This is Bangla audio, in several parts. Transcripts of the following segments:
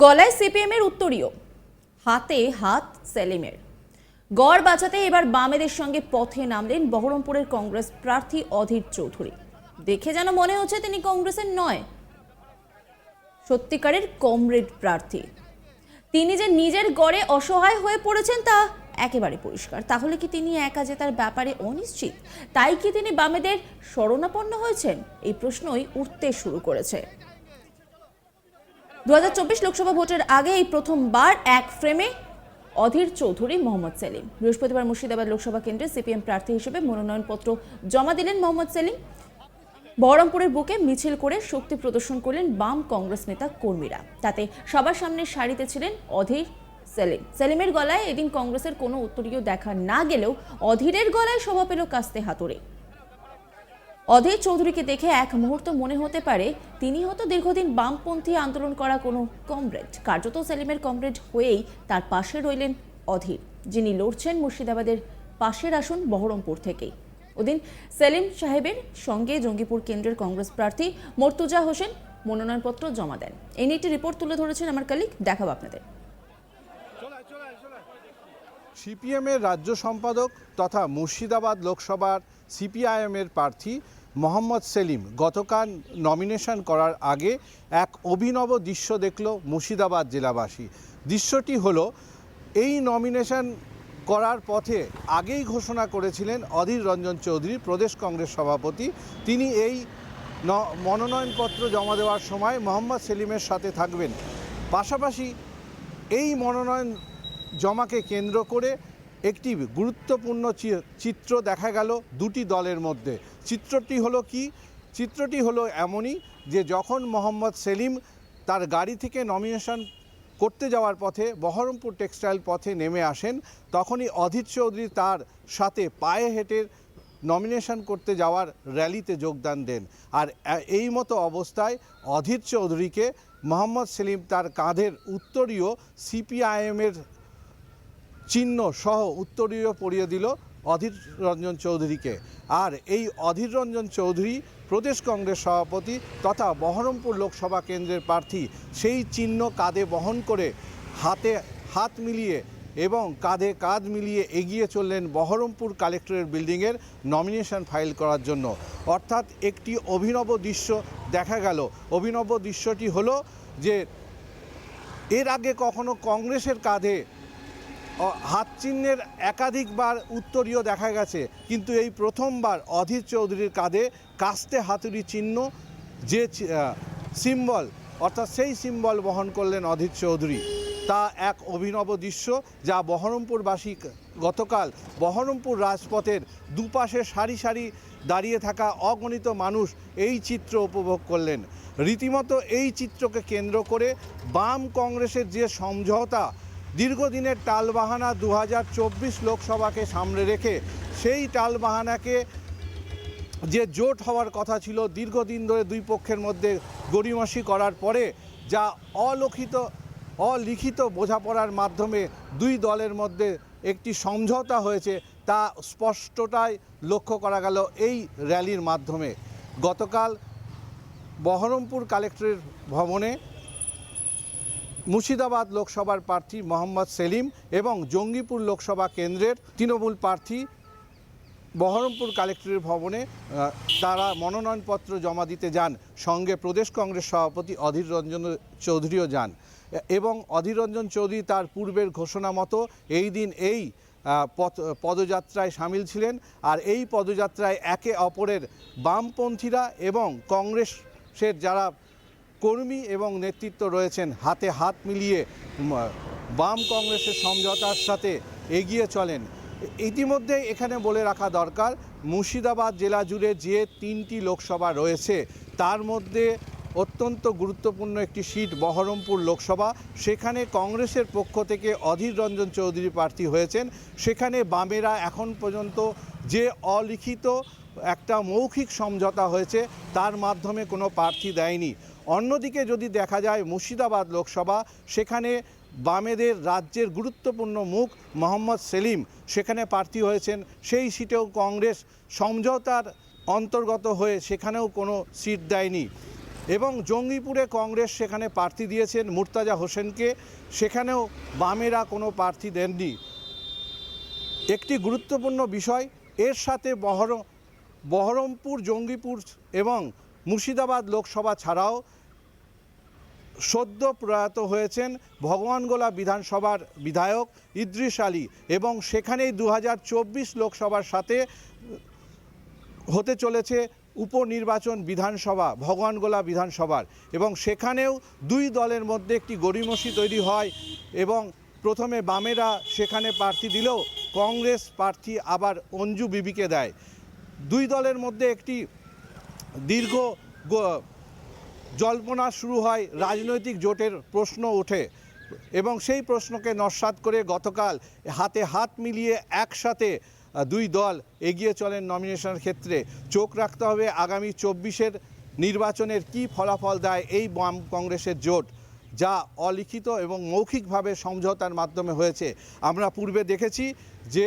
গলায় সিপিএম এর উত্তরীয়, হাতে হাত সেলিমের। গড় বাঁচাতে এবার বামেদের সঙ্গে পথে নামলেন বহরমপুরের কংগ্রেস প্রার্থী অধীর চৌধুরী। দেখে যেন মনে হচ্ছে তিনি কংগ্রেসের নয়। সত্যিকারের কমরেড প্রার্থী। তিনি যে নিজের গড়ে অসহায় হয়ে পড়েছেন তা একেবারে পরিষ্কার। তাহলে কি তিনি একা জেতার ব্যাপারে অনিশ্চিত? তাই কি তিনি বামেদের শরণাপন্ন হয়েছেন? এই প্রশ্নই উঠতে শুরু করেছে। দুহাজার চব্বিশ লোকসভা ভোটের আগে এই প্রথমবার এক ফ্রেমে অধীর চৌধুরী মোহাম্মদ সেলিম। বৃহস্পতিবার মুর্শিদাবাদ লোকসভা কেন্দ্রে সিপিএম প্রার্থী হিসেবে মনোনয়নপত্র জমা দিলেন মোহাম্মদ সেলিম। বহরমপুরের বুকে মিছিল করে শক্তি প্রদর্শন করলেন বাম কংগ্রেস নেতা কর্মীরা। তাতে সবার সামনে সারিতে ছিলেন অধীর সেলিম। সেলিমের গলায় এদিন কংগ্রেসের কোনো উত্তরীয় দেখা না গেলেও অধীরের গলায় শোভা পেল কাস্তে হাতুড়ে। অধীর চৌধুরীকে দেখে এক মুহূর্ত মনে হতে পারে, তিনি হয়তো দীর্ঘদিন বামপন্থী আন্দোলন করা কোনো কমরেড। কার্যত সেলিমের কমরেড হয়েই তার পাশে রইলেন অধীর, যিনি লড়ছেন মুর্শিদাবাদের পাশের আসন বহরমপুর থেকেই। ওদিন সেলিম সাহেবের সঙ্গে জঙ্গিপুর কেন্দ্রের কংগ্রেস প্রার্থী মর্তুজা হোসেন মনোনয়নপত্র জমা দেন। এই নিয়ে একটি রিপোর্ট তুলে ধরেছেন আমার কালিক দেখাবো আপনাদের। সিপিএমের রাজ্য সম্পাদক তথা মুর্শিদাবাদ লোকসভার সিপিআইএমের প্রার্থী মোহাম্মদ সেলিম গতকাল নমিনেশন করার আগে এক অভিনব দৃশ্য দেখল মুর্শিদাবাদ জেলাবাসী। দৃশ্যটি হলো, এই নমিনেশন করার পথে আগেই ঘোষণা করেছিলেন অধীর রঞ্জন চৌধুরী, প্রদেশ কংগ্রেস সভাপতি। তিনি এই মনোনয়নপত্র জমা দেওয়ার সময় মোহাম্মদ সেলিমের সাথে থাকবেন। পাশাপাশি এই মনোনয়ন জমাকে কেন্দ্র করে একটি গুরুত্বপূর্ণ চিত্র দেখা গেল দুটি দলের মধ্যে। চিত্রটি হলো কি? চিত্রটি হলো এমনই যে যখন মোহাম্মদ সেলিম তার গাড়ি থেকে নমিনেশন করতে যাওয়ার পথে বহরমপুর টেক্সটাইল পথে নেমে আসেন, তখনই অধীর চৌধুরী তার সাথে পায়ে হেঁটে নমিনেশন করতে যাওয়ার র্যালিতে যোগদান দেন। আর এই মতো অবস্থায় অধীর চৌধুরীকে মোহাম্মদ সেলিম তার কাঁধের উত্তরীয় সিপিআইএমের চিহ্ন সহ উত্তরীয় পরিয়ে দিল অধীর রঞ্জন চৌধুরীকে। আর এই অধীর রঞ্জন চৌধুরী প্রদেশ কংগ্রেস সভাপতি তথা বহরমপুর লোকসভা কেন্দ্রের প্রার্থী, সেই চিহ্ন কাঁধে বহন করে হাতে হাত মিলিয়ে এবং কাঁধে কাঁধ মিলিয়ে এগিয়ে চললেন বহরমপুর কালেক্টরের বিল্ডিংয়ের নমিনেশন ফাইল করার জন্য। অর্থাৎ একটি অভিনব দৃশ্য দেখা গেল। অভিনব দৃশ্যটি হলো যে এর আগে কখনো কংগ্রেসের কাঁধে হাত চিহ্নের একাধিকবার উত্তরীয় দেখা গেছে, কিন্তু এই প্রথমবার অধীর চৌধুরীর কাঁধে কাস্তে হাতুড়ি চিহ্ন যে সিম্বল, অর্থাৎ সেই সিম্বল বহন করলেন অধীর চৌধুরী। তা এক অভিনব দৃশ্য যা বহরমপুরবাসী গতকাল বহরমপুর রাজপথের দুপাশে সারি সারি দাঁড়িয়ে থাকা অগণিত মানুষ এই চিত্র উপভোগ করলেন। রীতিমতো এই চিত্রকে কেন্দ্র করে বাম কংগ্রেসের যে সমঝোতা দীর্ঘদিনের টালবাহানা দু হাজার চব্বিশ লোকসভাকে সামনে রেখে সেই টালবাহানাকে যে জোট হওয়ার কথা ছিল দীর্ঘদিন ধরে দুই পক্ষের মধ্যে গড়িমসি করার পরে যা অলিখিত অলিখিত বোঝাপড়ার মাধ্যমে দুই দলের মধ্যে একটি সমঝোতা হয়েছে, তা স্পষ্টটাই লক্ষ্য করা গেল এই র্যালির মাধ্যমে। গতকাল বহরমপুর কালেক্টরের ভবনে মুর্শিদাবাদ লোকসভার প্রার্থী মোহাম্মদ সেলিম এবং জঙ্গিপুর লোকসভা কেন্দ্রের তৃণমূল প্রার্থী বহরমপুর কালেক্টরের ভবনে তারা মনোনয়নপত্র জমা দিতে যান। সঙ্গে প্রদেশ কংগ্রেস সভাপতি অধীর রঞ্জন চৌধুরীও যান। এবং অধীর রঞ্জন চৌধুরী তার পূর্বের ঘোষণা মতো এই দিন এই পদযাত্রায় সামিল ছিলেন। আর এই পদযাত্রায় একে অপরের বামপন্থীরা এবং কংগ্রেসের যারা কর্মী এবং নেতৃত্ব রয়েছেন হাতে হাত মিলিয়ে বাম কংগ্রেসের সমঝোতার সাথে এগিয়ে চলেন। ইতিমধ্যে এখানে বলে রাখা দরকার, মুর্শিদাবাদ জেলা জুড়ে যে তিনটি লোকসভা রয়েছে, তার মধ্যে অত্যন্ত গুরুত্বপূর্ণ একটি সিট বহরমপুর লোকসভা। সেখানে কংগ্রেসের পক্ষ থেকে অধীর রঞ্জন চৌধুরী প্রার্থী হয়েছেন। সেখানে বামেরা এখন পর্যন্ত যে অলিখিত একটা মৌখিক সমঝোতা হয়েছে, তার মাধ্যমে কোনো প্রার্থী দেয়নি। অন্যদিকে যদি দেখা যায় মুর্শিদাবাদ লোকসভা, সেখানে বামেদের রাজ্যের গুরুত্বপূর্ণ মুখ মোহাম্মদ সেলিম। সেখানে প্রার্থী হয়েছেন, সেই সিটেও কংগ্রেস সমঝোতার অন্তর্গত হয়ে সেখানেও কোনো সিট দেয়নি। এবং জঙ্গিপুরে কংগ্রেস সেখানে প্রার্থী দিয়েছেন মুর্তাজা হোসেনকে, সেখানেও বামেরা কোনো প্রার্থী দেননি। একটি গুরুত্বপূর্ণ বিষয়, এর সাথে বহর, বহরমপুর, জঙ্গিপুর এবং মুর্শিদাবাদ লোকসভা ছাড়াও সদ্য প্রয়াত হয়েছেন ভগবানগোলা বিধানসভার বিধায়ক ইদ্রিস আলী এবং সেখানেই দু হাজার চব্বিশ লোকসভার সাথে হতে চলেছে উপনির্বাচন বিধানসভা, ভগবানগোলা বিধানসভার এবং সেখানেও দুই দলের মধ্যে একটি গড়িমসি তৈরি হয় এবং প্রথমে বামেরা সেখানে প্রার্থী দিলেও কংগ্রেস প্রার্থী আবার অঞ্জু বিবিকে দেয়। দুই দলের মধ্যে একটি দীর্ঘ জল্পনা শুরু হয় রাজনৈতিক জোটের প্রশ্ন ওঠে এবং সেই প্রশ্নকে নস্বাত করে গতকাল হাতে হাত মিলিয়ে একসাথে দুই দল এগিয়ে চলেন নমিনেশনের ক্ষেত্রে। চোখ রাখতে হবে আগামী চব্বিশের নির্বাচনের কি ফলাফল দেয় এই বাম কংগ্রেসের জোট, যা অলিখিত এবং মৌখিকভাবে সমঝোতার মাধ্যমে হয়েছে। আমরা পূর্বে দেখেছি যে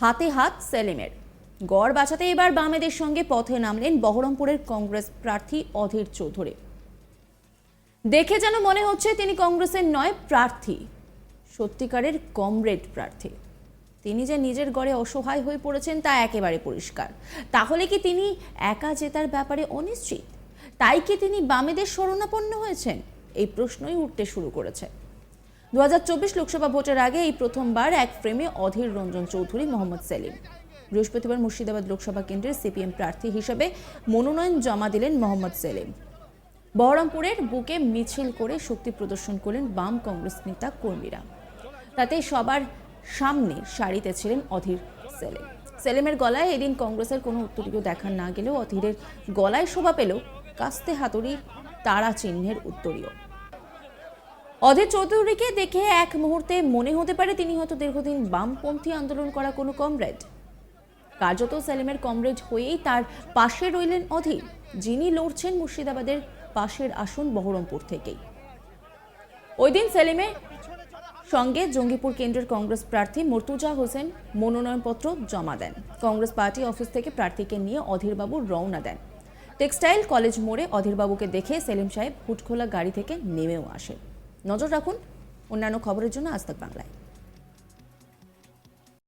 হাতে হাত সেলিমের। গড় বাঁচাতে এবার বামেদের সঙ্গে পথে নামলেন বহরমপুরের কংগ্রেস প্রার্থী অধীর চৌধুরী। দেখে যেন মনে হচ্ছে তিনি কংগ্রেসের নয়, প্রার্থী। সত্যিকারের কমরেড প্রার্থী। তিনি যে নিজের গড়ে অসহায় হয়ে পড়েছেন তা একেবারে পরিষ্কার। তাহলে কি তিনি একা জেতার ব্যাপারে অনিশ্চিত? তাই কি তিনি বামেদের শরণাপন্ন হয়েছেন? এই প্রশ্নই উঠতে শুরু করেছে। দু হাজার চব্বিশ লোকসভা ভোটের আগে এই প্রথমবার এক ফ্রেমে অধীর রঞ্জন চৌধুরী, মোহাম্মদ সেলিম। বৃহস্পতিবার মুর্শিদাবাদ লোকসভা কেন্দ্রের সিপিএম প্রার্থী হিসেবে মনোনয়ন জমা দিলেন মোহাম্মদ সেলিম। বহরমপুরের বুকে মিছিল করে শক্তি প্রদর্শন করলেন বাম কংগ্রেস নেতা কর্মীরা। তাতে সবার সামনে সারিতে ছিলেন অধীর সেলিম। সেলিমের গলায় এদিন কংগ্রেসের কোনো উত্তরীয় দেখা না গেলেও অধীরের গলায় শোভা পেল কাস্তে হাতুড়ি তারা চিহ্নের উত্তরীয়। অধীর চৌধুরীকে দেখে এক মুহূর্তে মনে হতে পারে তিনি হয়তো দীর্ঘদিন বামপন্থী আন্দোলন করা কোনো কমরেড। কার্যত সেলিমের কমরেড হয়েই তার পাশে রইলেন অধীর, যিনি লড়ছেন মুর্শিদাবাদের পাশের আসন বহরমপুর থেকেই। ওই দিন সেলিমের সঙ্গে জঙ্গিপুর কেন্দ্রের কংগ্রেস প্রার্থী মর্তুজা হোসেন মনোনয়নপত্র জমা দেন। কংগ্রেস পার্টি অফিস থেকে প্রার্থীকে নিয়ে অধীরবাবু রওনা দেন। টেক্সটাইল কলেজ মোড়ে অধীরবাবুকে দেখে সেলিম সাহেব হুটখোলা গাড়ি থেকে নেমেও আসেন। নজর রাখুন অন্যান্য খবরের জন্য আজ বাংলায়।